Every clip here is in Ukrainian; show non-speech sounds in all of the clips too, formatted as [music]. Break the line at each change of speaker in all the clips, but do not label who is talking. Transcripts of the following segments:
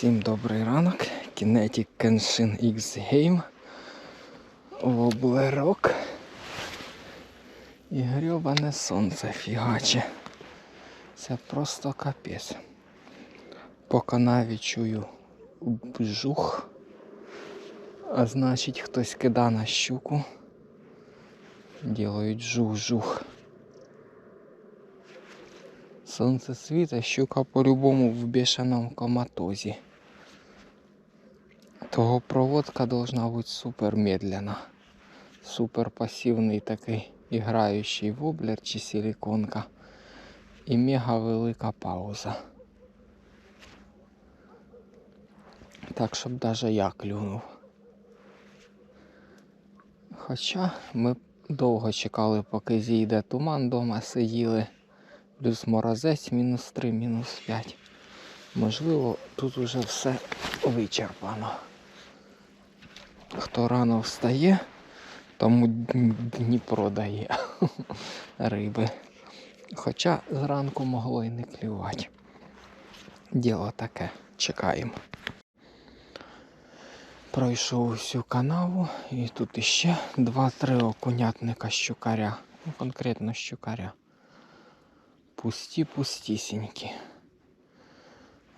Всім добрий ранок. Kinetic Kenshin X Game. Воблерок. І грьобане сонце фігаче. Це просто капець. По канаві чую бжух. А значить хтось кида на щуку. Ділають жух-жух. Сонце світа, щука по-любому в бешеному коматозі. Того проводка должна бути супер медленна. Супер пасивний такий іграючий воблер чи силіконка. І мега велика пауза. Так, щоб даже я клюнув. Хоча ми довго чекали, поки зійде туман, дома сиділи. Плюс морозець мінус 3, мінус 5. Можливо, тут уже все вичерпано. Хто рано встає, тому Дніпро дає [laughs] риби. Хоча зранку могло і не клювати. Діло таке, чекаємо. Пройшов усю канаву і тут іще 2-3 окунятника щукаря. Ну, конкретно щукаря пусті пустісінькі.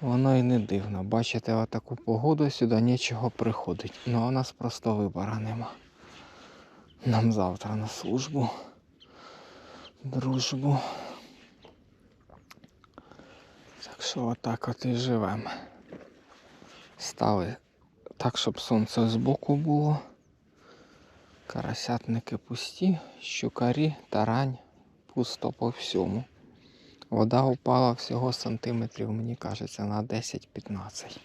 Воно і не дивно. Бачите, отаку погоду сюди нічого приходить. Ну а у нас просто вибора нема. Нам завтра на службу. Дружбу. Так що отак от і живемо. Стали так, щоб сонце збоку було. Карасятники пусті, щукарі, тарань, пусто по всьому. Вода упала всього сантиметрів, мені кажеться, на 10-15.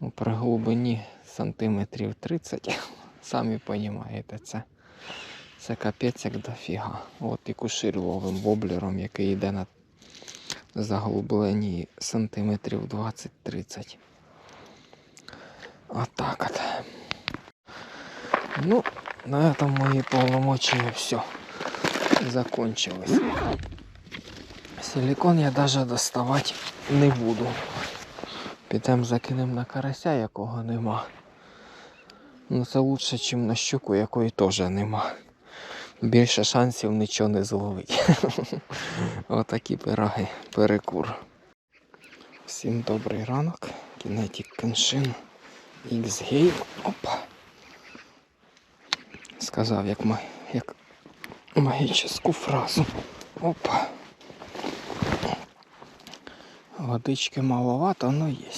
Ну, При глибині сантиметрів 30, [laughs] самі розумієте, це це капець як дофіга. От і кушир ловим воблером, який йде на заглубленні сантиметрів 20-30. Отак от. Ну, на этом мої полномочия все закончились. Силикон я даже доставати не буду. Підемо закинемо на карася, якого нема. Ну це лучше, ніж на щуку, якої теж нема. Більше шансів нічого не зловити. [laughs] Отакі пироги, перекур. Всім добрий ранок. Kinetic Kenshin X-Game. Опа. Сказав як, як магічну фразу. Опа. Водички маловато, но є.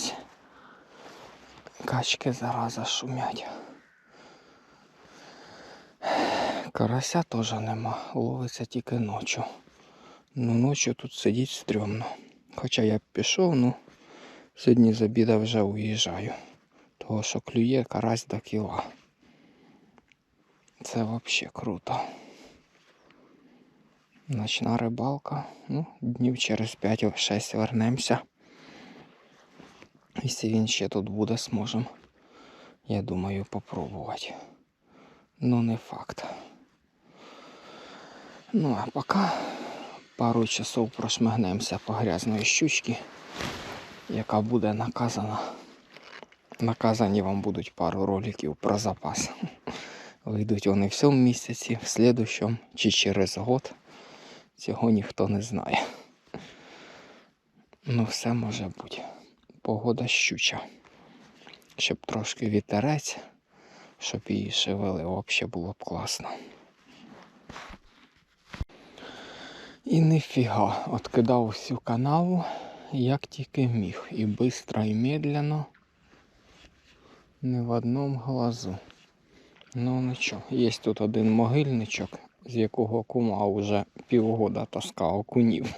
Качки зараза шумять. Карася теж нема, ловиться тільки ночі. Ну ночі тут сидіть стрьомно. Хоча я б пішов, ну сьогодні з обіда вже уїжджаю. Того що клює карась до кіла. Це взагалі круто. Ночна рибалка. Ну, днів через 5-6 вернемося. Якщо він ще тут буде, зможемо, я думаю, попробувати. Ну, не факт. Ну, а поки пару часов прошмигнемося по грязної щучки, яка буде наказана. Наказані вам будуть пару роликів про запас. [laughs] Вийдуть вони в цьому місяці, в слідущому чи через год. Цього ніхто не знає. Ну, все може бути. Погода щуча. Щоб трошки вітерець, щоб її шевели, взагалі було б класно. І ніфіга, откидав всю канаву, як тільки міг. І швидко, і медленно. Не в одному глазу. Ну нічого, є тут один могильничок, з якого кума вже півгода таскав окунів.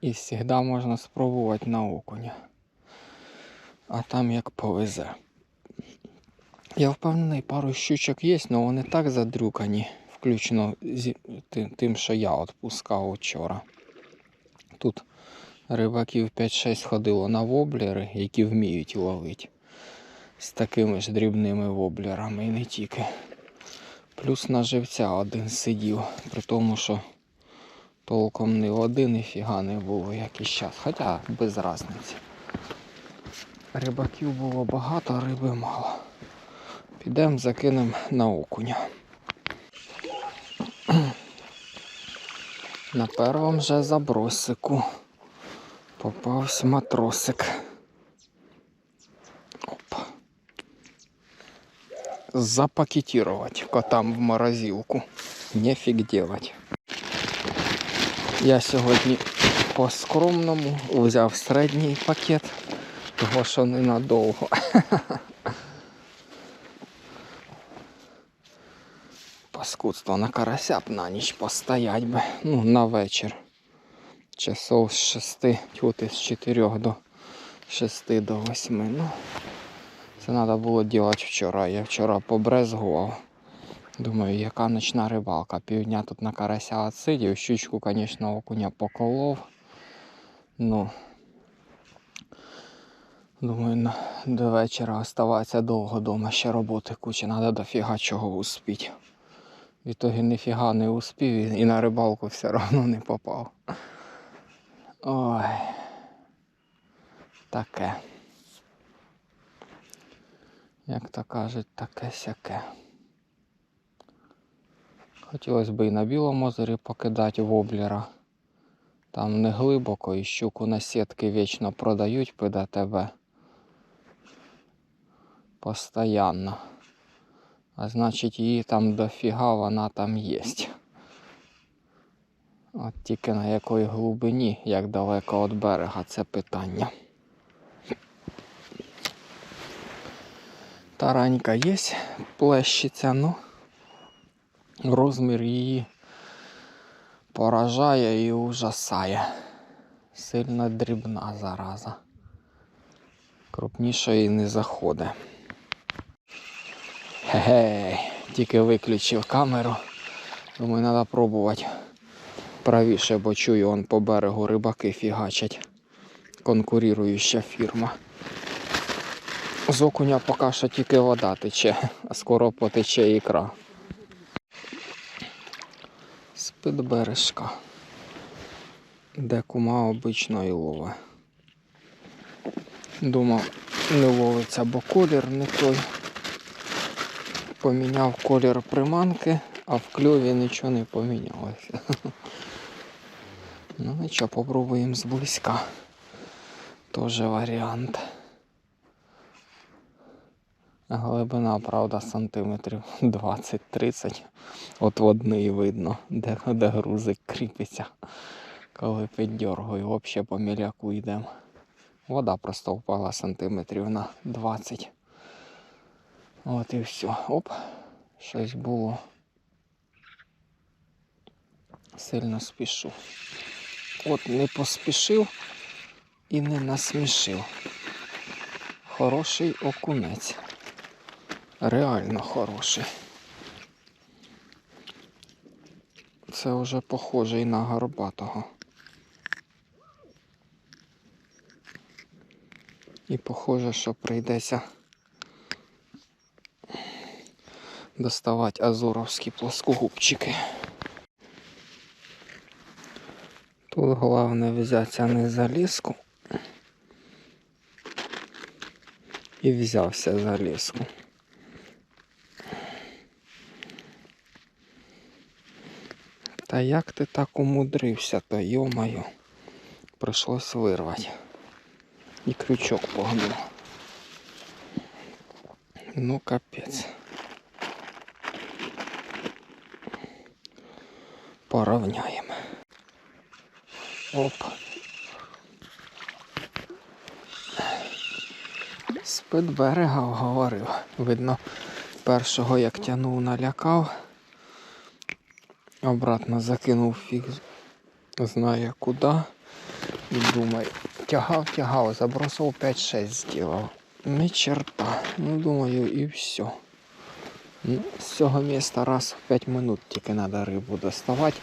І завжди можна спробувати на окуня. А там як повезе. Я впевнений, пару щучок є, але вони так задрюкані, включно з тим, що я відпускав вчора. Тут рибаків 5-6 ходило на воблери, які вміють ловити з такими ж дрібними воблерами і не тільки. Плюс на живця один сидів, при тому, що толком ні води, ні фіга не було якийсь час. Хоча без різниці. Рибаків було багато, риби мало. Підемо закинемо на окуня. На першому же забросику попався матросик. Запакетировать котам в морозилку. Нефіг делать. Я сьогодні по скромному взяв середній пакет, того що ненадовго. [laughs] Паскудство на карася б на ніч постоять би. Ну, на вечір. Часов з 6, тьоти з 4 до 6 до 8. Ну, це треба було робити вчора. Я вчора побрезгував. Думаю, яка ночна рибалка. Півдня тут на карася отсидів. Щучку, звісно, окуня поколов. Ну. Думаю, до вечора оставатися довго вдома. Ще роботи куча, треба дофіга чого успіти. В ітогі ніфіга не успів і на рибалку все одно не попав. Ой. Таке. Як то кажуть, таке сяке. Хотілося б і на білому озері покидати воблера. Там не глибоко і щуку на сітки вічно продають ПДТБ. Постоянно. А значить її там дофіга вона там є. От тільки на якої глибині, як далеко від берега, це питання. Таранька є, плещиця, ну розмір її поражає і ужасає. Сильно дрібна зараза. Крупнішої не заходить. Гей, тільки виключив камеру. Думаю, треба пробувати правіше, бо чую, он по берегу рибаки фігачать. Конкуруюча фірма. З окуня поки що тільки вода тече, а скоро потече ікра. З-під бережка. Де кума обично і лове. Думав, не ловиться, бо колір не той. Поміняв колір приманки, а в кльові нічого не помінялося. [laughs] Ну нічого, попробуємо зблизька. Тоже варіант. Глибина, правда, сантиметрів 20-30. От водний видно, де, де грузик кріпиться. Коли піддергаю, взагалі по міляку йдемо. Вода просто впала сантиметрів на 20. От і все. Оп, щось було. Сильно спішу. От не поспішив і не насмішив. Хороший окунець. Реально хороший. Це вже похожий на горбатого. І похоже, що прийдеться доставати азоровські плоскогубчики. Тут головне взятися не за ліску. І взявся за ліску. Та як ти так умудрився, то йомаю, прийшлось вирвати. І крючок погнув. Ну, капець. Поравняємо. Оп. З-під берега говорив. Видно, першого як тянув, налякав. Обратно закинув фіг знає куди. І думаю, тягав, тягав, забросив 5-6 зробив. Ні черта. Ну думаю, і все. Ну, з цього міста раз в 5 минут тільки треба рибу доставати,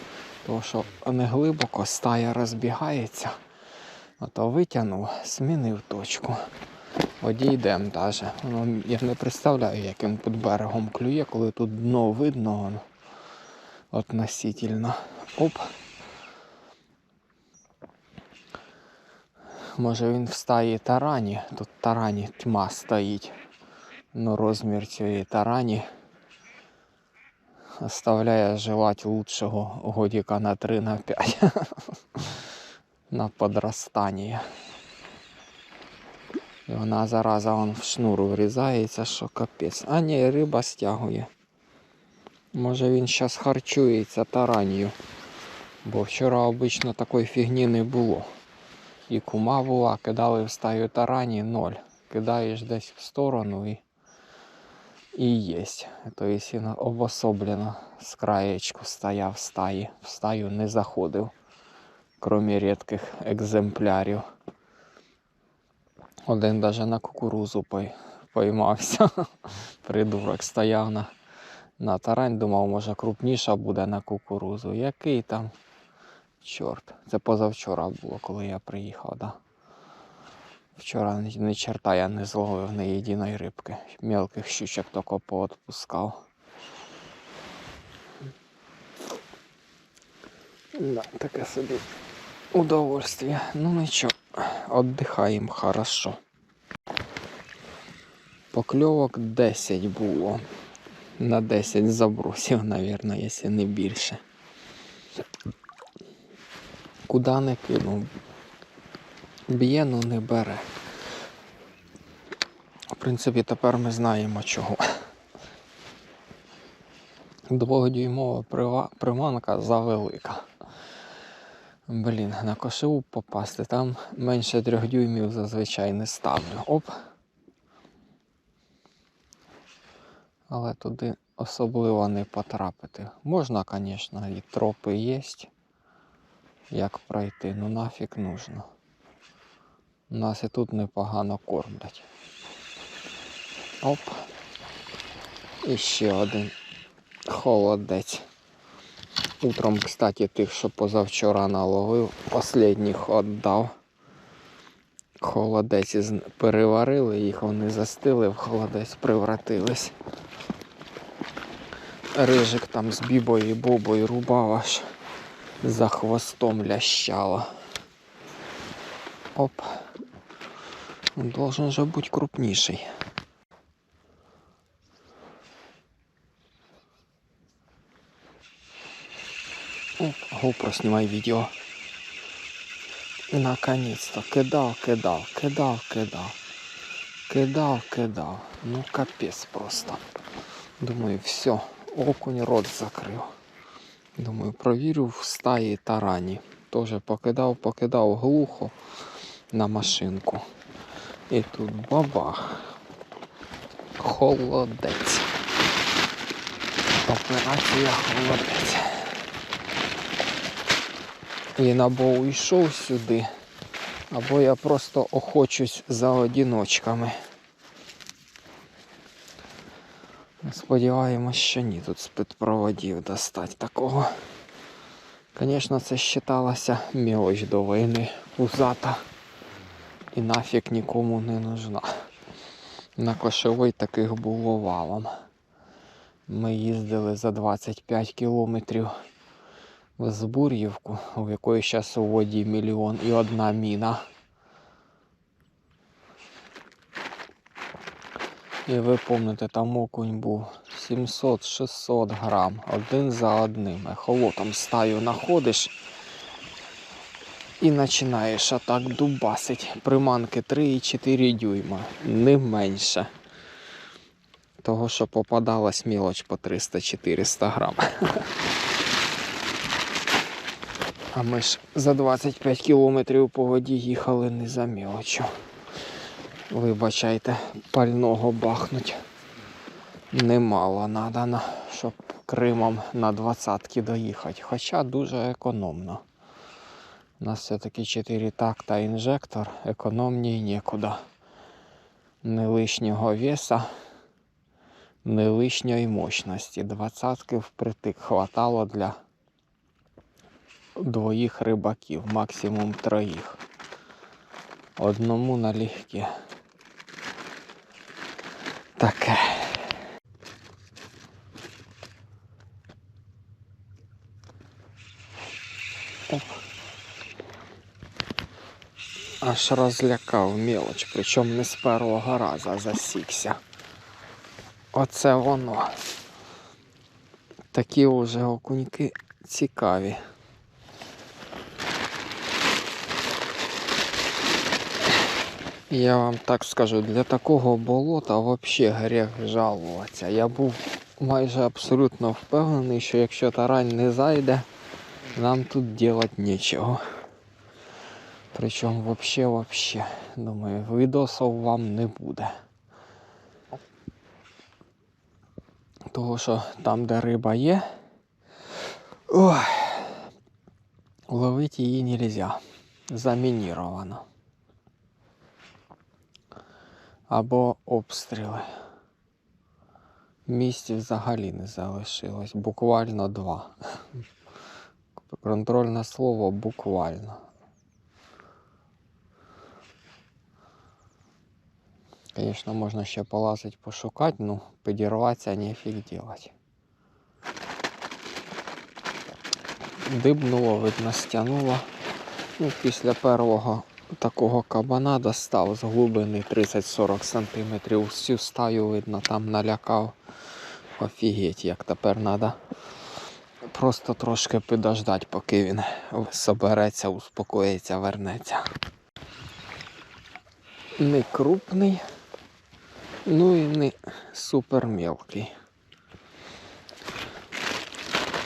тому що не глибоко стая розбігається. Ото витягнув, змінив точку. Одійдемо навіть. Ну, я не представляю, яким під берегом клює, коли тут дно видно относительно. Оп. Може він в стаї тарані. Тут тарані тьма стоїть. Но розмір цієї тарані оставляє желати лучшого годіка на 3 на 5 [laughs] на подростання. І вона зараза вон в шнур врізається, що капець. А ні, риба стягує. Може він зараз харчується таранію. Бо вчора обично такої фігні не було. І кума була, кидали в стаю тарані ноль. Кидаєш десь в сторону і, і єсть. Тобто він обособлено з краєчку стояв в стаї. В стаю не заходив, крім рідких екземплярів. Один даже на кукурузу пой- поймався. [laughs] Придурок стояв на, на тарань, думав, може крупніша буде на кукурузу. Який там чорт. Це позавчора було, коли я приїхав, да. Вчора ні черта я не зловив ні єдиної рибки. Мелких щучок тільки поотпускав. Да, таке собі удовольствие. Ну нічого, віддихаємо хорошо. Покльовок 10 було. На 10 забросів, навірно, якщо не більше. Куда не кинув. Б'є, ну не бере. В принципі, тепер ми знаємо чого. Двохдюймова прива- приманка завелика. Блін, на кошеву попасти. Там менше трьох дюймів зазвичай не ставлю. Оп. Але туди особливо не потрапити. Можна, звісно, і тропи є. Як пройти, ну нафіг нужно. Нас і тут непогано кормлять. Оп. І ще один холодець. Утром, кстати, тих, що позавчора наловив, останніх віддав. Холодець переварили, їх вони застили, в холодець превратились. Рижик там з бібою і бобою рубав аж за хвостом лящало. Оп. Должен же быть крупнейший. Оп, GoPro снимай видео. Наконец-то. Кидал, кидал, кидал, кидал. Кидал, кидал. Ну капец просто. Думаю, все. Окунь рот закрив. Думаю, провірю в стаї тарані. Тоже покидав, покидав глухо на машинку. І тут бабах. Холодець. Операція холодець. Він або уйшов сюди, або я просто охочусь за одіночками. Сподіваємось, що ні, тут спецпроводів достать такого. Звісно, це вважалося мелоч до війни, пузата. І нафіг нікому не нужна. На кошовий таких було валом. Ми їздили за 25 кілометрів в Збур'ївку, у якої зараз у воді мільйон і одна міна. І ви пам'ятаєте, там окунь був 700-600 грам, один за одним. Ехолотом стаю знаходиш і починаєш атак дубасить. Приманки 3,4 дюйма, не менше. Того, що попадалась мілоч по 300-400 грам. А ми ж за 25 кілометрів по воді їхали не за мілочю. Вибачайте, пального бахнуть. Немало надано, щоб Кримом на двадцятки доїхати. Хоча дуже економно. У нас все-таки 4 такта інжектор, економній нікуди. Не лишнього веса, не лишньої мощності. Двадцятки впритик хватало для двоїх рибаків, максимум троїх. Одному налегке. Таке. Оп. аж розлякав мелоч, причому не з першого разу засікся. Оце воно. Такі вже окуньки цікаві. Я вам так скажу, для такого болота взагалі гріх жалуватися. Я був майже абсолютно впевнений, що якщо тарань не зайде, нам тут делать нічого. Причому вообще вообще. Думаю, відосів вам не буде. Того, що там, де риба є, ой, ловити її нельзя. Замініровано. Або обстріли. Місць взагалі не залишилось. Буквально два. Контрольне слово буквально. Звісно, можна ще полазити пошукати, ну, підірватися нефіг делать. Дибнуло, видно, стягнуло. Ну, після першого такого кабана достав з глибини 30-40 см. Всю стаю, видно, там налякав. Офігеть, як тепер треба просто трошки підождати, поки він собереться, успокоїться, вернеться. Не крупний, ну і не супер мелкий.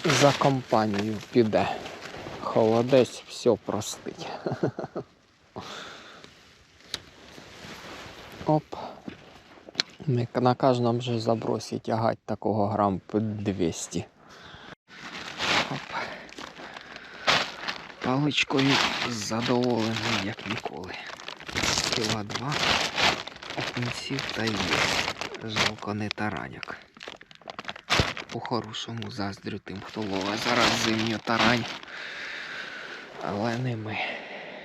За компанію піде. Холодець все простить. [laughs] Оп. На кожному же забросі тягать такого грам під 200. Оп. Паличкою задоволений, як ніколи. Кіла два окунців та є. Жалко не тараняк. По-хорошому заздрю тим, хто ловить зараз зимню тарань. Але не ми.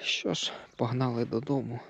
Що ж, погнали додому.